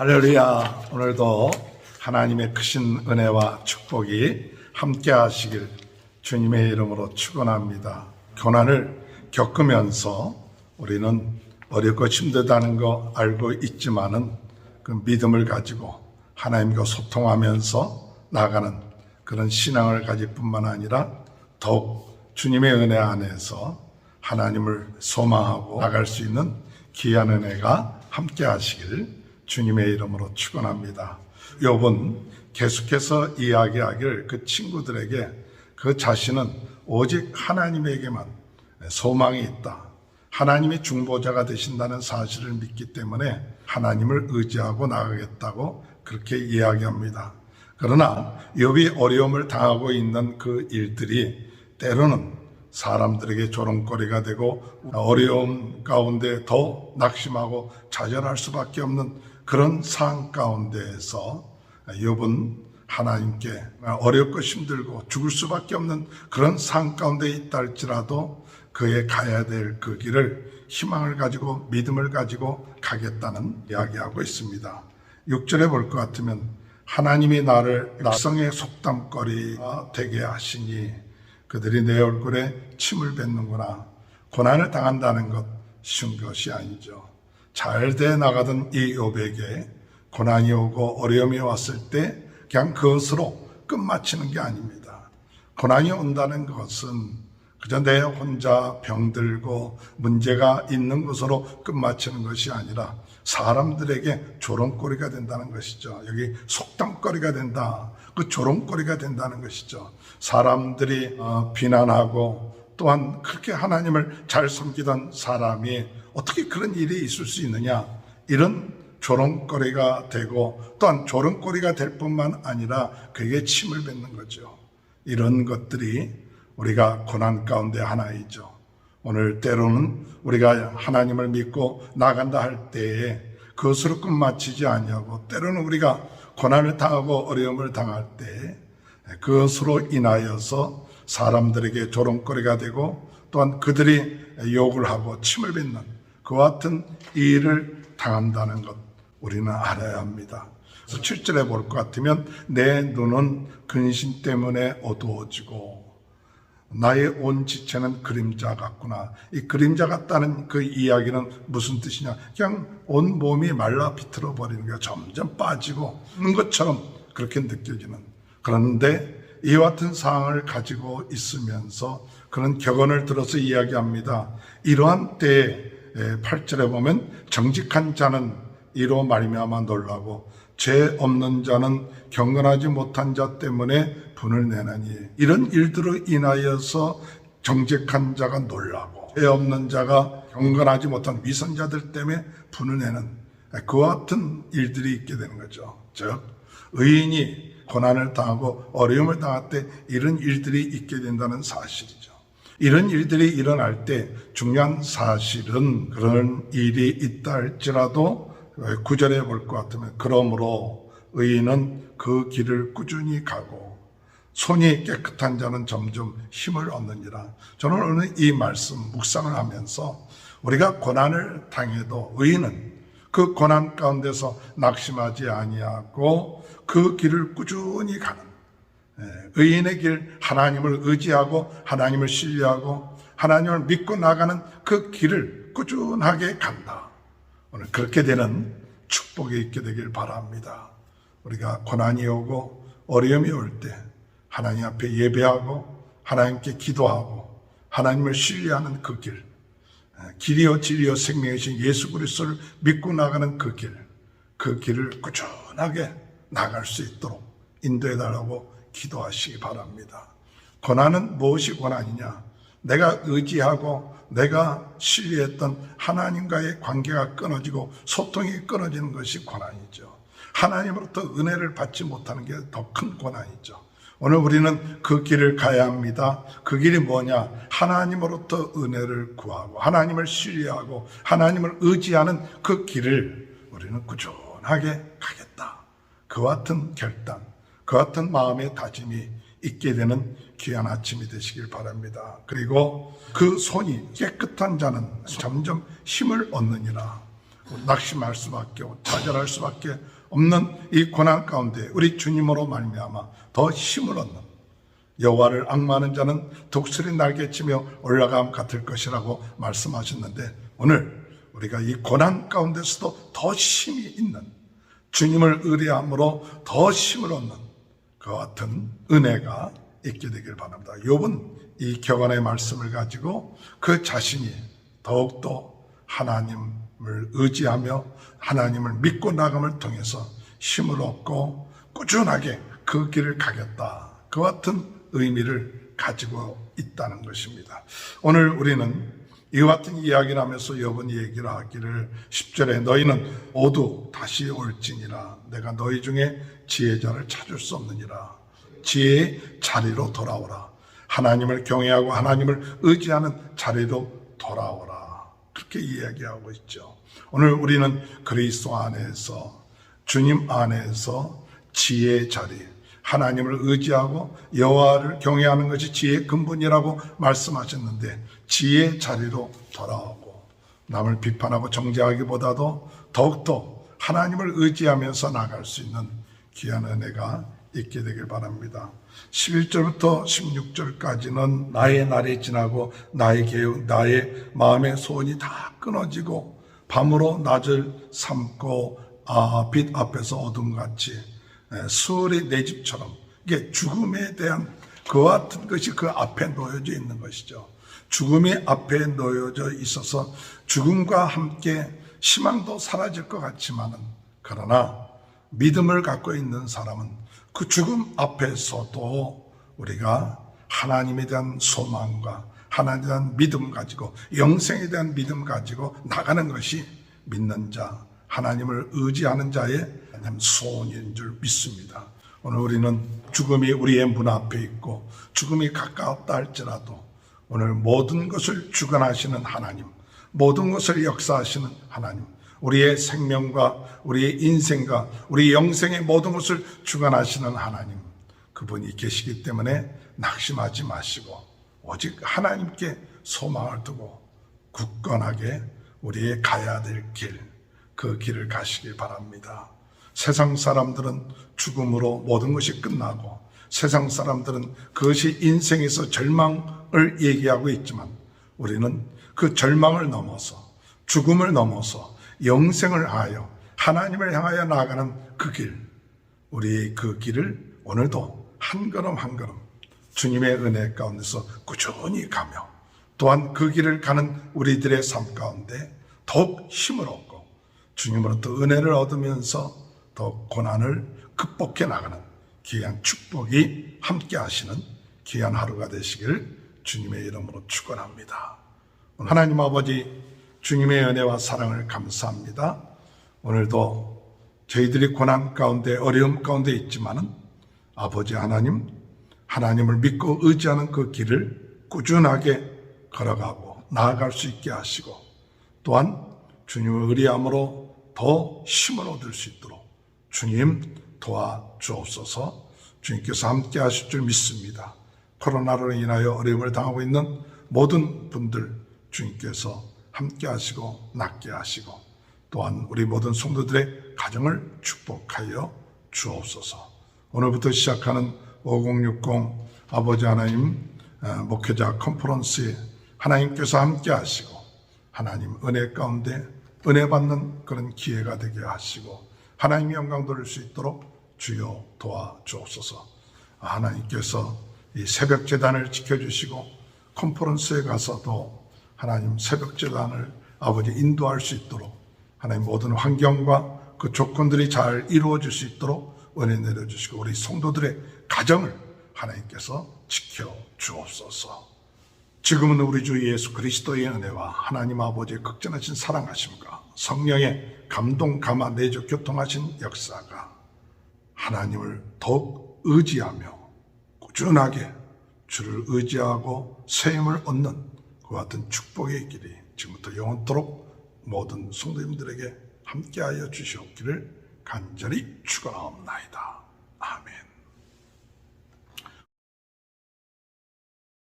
할렐루야. 오늘도 하나님의 크신 은혜와 축복이 함께 하시길 주님의 이름으로 축원합니다. 고난을 겪으면서 우리는 어렵고 힘들다는 거 알고 있지만은 그 믿음을 가지고 하나님과 소통하면서 나가는 그런 신앙을 가질 뿐만 아니라 더욱 주님의 은혜 안에서 하나님을 소망하고 나갈 수 있는 귀한 은혜가 함께 하시길 주님의 이름으로 축원합니다. 욥은 계속해서 이야기하길 그 친구들에게 그 자신은 오직 하나님에게만 소망이 있다. 하나님이 중보자가 되신다는 사실을 믿기 때문에 하나님을 의지하고 나가겠다고 그렇게 이야기합니다. 그러나 욥이 어려움을 당하고 있는 그 일들이 때로는 사람들에게 조롱거리가 되고 어려움 가운데 더 낙심하고 좌절할 수밖에 없는 그런 상황 가운데에서 욥은 하나님께 어렵고 힘들고 죽을 수밖에 없는 그런 상황 가운데 있다 할지라도 그의 가야 될 그 길을 희망을 가지고 믿음을 가지고 가겠다는 이야기하고 있습니다. 6절에 볼 것 같으면 하나님이 나를 백성의 속담거리가 되게 하시니 그들이 내 얼굴에 침을 뱉는구나. 고난을 당한다는 것 쉬운 것이 아니죠. 잘 돼 나가던 이 욥에게 고난이 오고 어려움이 왔을 때 그냥 그것으로 끝마치는 게 아닙니다. 고난이 온다는 것은 그저 내 혼자 병들고 문제가 있는 것으로 끝마치는 것이 아니라 사람들에게 조롱거리가 된다는 것이죠. 여기 속담거리가 된다. 그 조롱거리가 된다는 것이죠. 사람들이 어, 비난하고 또한 그렇게 하나님을 잘 섬기던 사람이 어떻게 그런 일이 있을 수 있느냐 이런 조롱거리가 되고 또한 조롱거리가 될 뿐만 아니라 그에게 침을 뱉는 거죠. 이런 것들이 우리가 고난 가운데 하나이죠. 오늘 때로는 우리가 하나님을 믿고 나간다 할 때에 그것으로 끝마치지 아니하고 때로는 우리가 고난을 당하고 어려움을 당할 때 그것으로 인하여서 사람들에게 조롱거리가 되고 또한 그들이 욕을 하고 침을 뱉는 그와 같은 일을 당한다는 것 우리는 알아야 합니다. 그래서 7절에 볼 것 같으면 내 눈은 근심 때문에 어두워지고 나의 온 지체는 그림자 같구나. 이 그림자 같다는 그 이야기는 무슨 뜻이냐? 그냥 온 몸이 말라 비틀어 버리는 게 점점 빠지고 있는 것처럼 그렇게 느껴지는. 그런데 이와 같은 상황을 가지고 있으면서 그런 격언을 들어서 이야기합니다. 이러한 때에 8절에 보면 정직한 자는 이로 말미암아 놀라고 죄 없는 자는 경건하지 못한 자 때문에 분을 내나니 이런 일들로 인하여서 정직한 자가 놀라고 죄 없는 자가 경건하지 못한 위선자들 때문에 분을 내는 그와 같은 일들이 있게 되는 거죠. 즉 의인이 고난을 당하고 어려움을 당할 때 이런 일들이 있게 된다는 사실이죠. 이런 일들이 일어날 때 중요한 사실은 그런 일이 있다 할지라도 구절에 볼것 같으면 그러므로 의인은 그 길을 꾸준히 가고 손이 깨끗한 자는 점점 힘을 얻느니라. 저는 오늘 이 말씀 묵상을 하면서 우리가 고난을 당해도 의인은 그 고난 가운데서 낙심하지 아니하고 그 길을 꾸준히 가는 예, 의인의 길 하나님을 의지하고 하나님을 신뢰하고 하나님을 믿고 나가는 그 길을 꾸준하게 간다. 오늘 그렇게 되는 축복이 있게 되길 바랍니다. 우리가 고난이 오고 어려움이 올 때 하나님 앞에 예배하고 하나님께 기도하고 하나님을 신뢰하는 그 길, 길이요 진리요 생명이신 예수 그리스도를 믿고 나가는 그 길, 그 길을 꾸준하게 나갈 수 있도록 인도해 달라고 기도하시기 바랍니다. 고난은 무엇이 고난이냐? 내가 의지하고 내가 신뢰했던 하나님과의 관계가 끊어지고 소통이 끊어지는 것이 고난이죠. 하나님으로부터 은혜를 받지 못하는 게 더 큰 고난이죠. 오늘 우리는 그 길을 가야 합니다. 그 길이 뭐냐? 하나님으로부터 은혜를 구하고 하나님을 신뢰하고 하나님을 의지하는 그 길을 우리는 꾸준하게 가겠다. 그 같은 결단, 그 같은 마음의 다짐이 있게 되는 귀한 아침이 되시길 바랍니다. 그리고 그 손이 깨끗한 자는 점점 힘을 얻느니라. 낙심할 수밖에 좌절할 수밖에 없는 이 고난 가운데 우리 주님으로 말미암아 더 힘을 얻는 여호와를 악마하는 자는 독수리 날개 치며 올라감 같을 것이라고 말씀하셨는데 오늘 우리가 이 고난 가운데서도 더 힘이 있는 주님을 의뢰함으로 더 힘을 얻는 그 같은 은혜가 있게 되길 바랍니다. 욥은 이 격언의 말씀을 가지고 그 자신이 더욱더 하나님 을 의지하며 하나님을 믿고 나감을 통해서 힘을 얻고 꾸준하게 그 길을 가겠다. 그 같은 의미를 가지고 있다는 것입니다. 오늘 우리는 이와 같은 이야기를 하면서 욥은 얘기를 하기를 10절에 너희는 모두 다시 올지니라 내가 너희 중에 지혜자를 찾을 수 없느니라 지혜의 자리로 돌아오라 하나님을 경외하고 하나님을 의지하는 자리로 돌아오라 그렇게 이야기하고 있죠. 오늘 우리는 그리스도 안에서 주님 안에서 지혜의 자리 하나님을 의지하고 여호와를 경외하는 것이 지혜의 근본이라고 말씀하셨는데 지혜의 자리로 돌아오고 남을 비판하고 정죄하기보다도 더욱더 하나님을 의지하면서 나갈 수 있는 귀한 은혜가 있게 되길 바랍니다. 11절부터 16절까지는 나의 날이 지나고 나의 계획, 나의 마음의 소원이 다 끊어지고 밤으로 낮을 삼고 아, 빛 앞에서 어둠같이 수월이 내 집처럼 이게 죽음에 대한 그와 같은 것이 그 앞에 놓여져 있는 것이죠. 죽음이 앞에 놓여져 있어서 죽음과 함께 희망도 사라질 것 같지만은 그러나 믿음을 갖고 있는 사람은 그 죽음 앞에서도 우리가 하나님에 대한 소망과 하나님에 대한 믿음 가지고 영생에 대한 믿음 가지고 나가는 것이 믿는 자, 하나님을 의지하는 자의 소원인 줄 믿습니다. 오늘 우리는 죽음이 우리의 문 앞에 있고 죽음이 가까웠다 할지라도 오늘 모든 것을 주관하시는 하나님, 모든 것을 역사하시는 하나님, 우리의 생명과 우리의 인생과 우리 영생의 모든 것을 주관하시는 하나님, 그분이 계시기 때문에 낙심하지 마시고 오직 하나님께 소망을 두고 굳건하게 우리의 가야 될 길, 그 길을 가시길 바랍니다. 세상 사람들은 죽음으로 모든 것이 끝나고 세상 사람들은 그것이 인생에서 절망을 얘기하고 있지만 우리는 그 절망을 넘어서 죽음을 넘어서 영생을 하여 하나님을 향하여 나아가는 그 길, 우리의 그 길을 오늘도 한 걸음 한 걸음 주님의 은혜 가운데서 꾸준히 가며 또한 그 길을 가는 우리들의 삶 가운데 더욱 힘을 얻고 주님으로부터 은혜를 얻으면서 더 고난을 극복해 나가는 귀한 축복이 함께 하시는 귀한 하루가 되시길 주님의 이름으로 축원합니다. 하나님 아버지 주님의 은혜와 사랑을 감사합니다. 오늘도 저희들이 고난 가운데 어려움 가운데 있지만은 아버지 하나님 하나님을 믿고 의지하는 그 길을 꾸준하게 걸어가고 나아갈 수 있게 하시고 또한 주님을 의리함으로 더 힘을 얻을 수 있도록 주님 도와주옵소서 주님께서 함께 하실 줄 믿습니다. 코로나로 인하여 어려움을 당하고 있는 모든 분들 주님께서 함께 하시고 낫게 하시고 또한 우리 모든 성도들의 가정을 축복하여 주옵소서. 오늘부터 시작하는 5060 아버지 하나님 어, 목회자 컨퍼런스에 하나님께서 함께 하시고 하나님 은혜 가운데 은혜 받는 그런 기회가 되게 하시고 하나님 영광 돌릴 수 있도록 주여 도와주옵소서. 하나님께서 이 새벽 재단을 지켜주시고 컨퍼런스에 가서도 하나님 새벽 재단을 아버지 인도할 수 있도록 하나님 모든 환경과 그 조건들이 잘 이루어질 수 있도록 은혜 내려주시고 우리 성도들의 가정을 하나님께서 지켜 주옵소서. 지금은 우리 주 예수 그리스도의 은혜와 하나님 아버지의 극전하신 사랑하심과 성령의 감동, 감화, 내조, 교통하신 역사가 하나님을 더욱 의지하며 꾸준하게 주를 의지하고 세임을 얻는 그 같은 축복의 길이 지금부터 영원토록 모든 성도님들에게 함께하여 주시옵기를 간절히 축원하옵나이다.